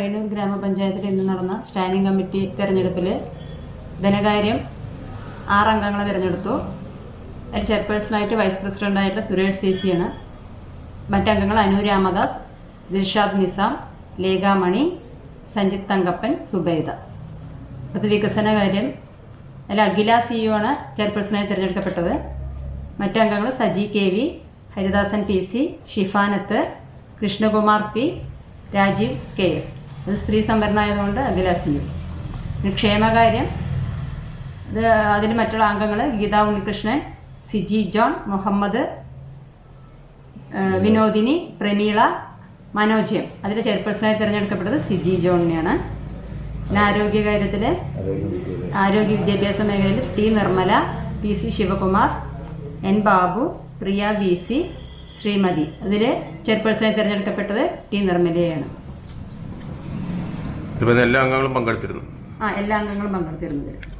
പഴയന്നൂർ ഗ്രാമപഞ്ചായത്തിൽ ഇന്ന് നടന്ന സ്റ്റാൻഡിംഗ് കമ്മിറ്റി തെരഞ്ഞെടുപ്പിൽ ധനകാര്യം ആറ് അംഗങ്ങളെ തിരഞ്ഞെടുത്തു. അതിൽ ചെയർപേഴ്സണായിട്ട് വൈസ് പ്രസിഡന്റായിട്ട് സുരേഷ് സി സിയാണ് മറ്റംഗങ്ങൾ അനു രാമദാസ് ദിൽഷാദ് നിസാം ലേഖാമണി സഞ്ജിത് തങ്കപ്പൻ സുബൈദ. അത് വികസന കാര്യം. അതിൽ അഖില സി യു ആണ് ചെയർപേഴ്സണായി തിരഞ്ഞെടുക്കപ്പെട്ടത്. മറ്റംഗങ്ങൾ Saji K V Haridasan P C Shifanath Krishnakumar P Rajeev K S. അത് സ്ത്രീ സംവരണമായതുകൊണ്ട് അതിൽ അസിയും പിന്നെ ക്ഷേമകാര്യം. ഇത് അതിൽ മറ്റുള്ള അംഗങ്ങൾ ഗീതാ ഉണ്ണികൃഷ്ണൻ സിജി ജോൺ മുഹമ്മദ് വിനോദിനി പ്രമീള മനോജയം. അതിലെ ചെയർപേഴ്സണായി തിരഞ്ഞെടുക്കപ്പെട്ടത് സിജി ജോണിനെയാണ്. പിന്നെ ആരോഗ്യകാര്യത്തിൽ ആരോഗ്യ വിദ്യാഭ്യാസ. മേഖലയിൽ T Nirmala P C Sivakumar N Babu Priya V C Sreemathi. അതിൽ ചെയർപേഴ്സണായി തിരഞ്ഞെടുക്കപ്പെട്ടത് ടി നിർമ്മലയാണ്. ഇപ്പം എല്ലാ അംഗങ്ങളും പങ്കെടുത്തിരുന്നു. ആ എല്ലാ അംഗങ്ങളും പങ്കെടുത്തിരുന്നത്.